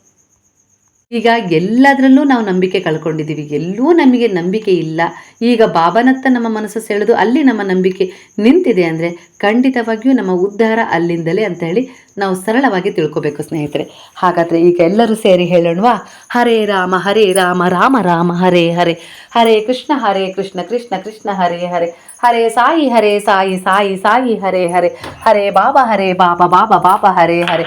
ಈಗ ಎಲ್ಲದರಲ್ಲೂ ನಾವು ನಂಬಿಕೆ ಕಳ್ಕೊಂಡಿದ್ದೀವಿ. ಎಲ್ಲೂ ನಮಗೆ ನಂಬಿಕೆ ಇಲ್ಲ. ಈಗ ಬಾಬನತ್ತ ನಮ್ಮ ಮನಸ್ಸು ಸೆಳೆದು ಅಲ್ಲಿ ನಮ್ಮ ನಂಬಿಕೆ ನಿಂತಿದೆ ಅಂದರೆ ಖಂಡಿತವಾಗಿಯೂ ನಮ್ಮ ಉದ್ಧಾರ ಅಲ್ಲಿಂದಲೇ ಅಂತ ಹೇಳಿ ನಾವು ಸರಳವಾಗಿ ತಿಳ್ಕೋಬೇಕು ಸ್ನೇಹಿತರೆ. ಹಾಗಾದರೆ ಈಗ ಎಲ್ಲರೂ ಸೇರಿ ಹೇಳೋಣವಾ? ಹರೇ ರಾಮ ಹರೇ ರಾಮ ರಾಮ ರಾಮ, ಹರೇ ಹರೇ. ಹರೇ ಕೃಷ್ಣ ಹರೇ ಕೃಷ್ಣ ಕೃಷ್ಣ ಕೃಷ್ಣ, ಹರೇ ಹರೇ. ಹರೇ ಸಾಯಿ ಹರೇ ಸಾಯಿ ಸಾಯಿ ಸಾಯಿ, ಹರೇ ಹರೇ. ಹರೇ ಬಾಬಾ ಹರೇ ಬಾಬಾ ಬಾಬಾ ಬಾಬಾ, ಹರೇ ಹರೇ.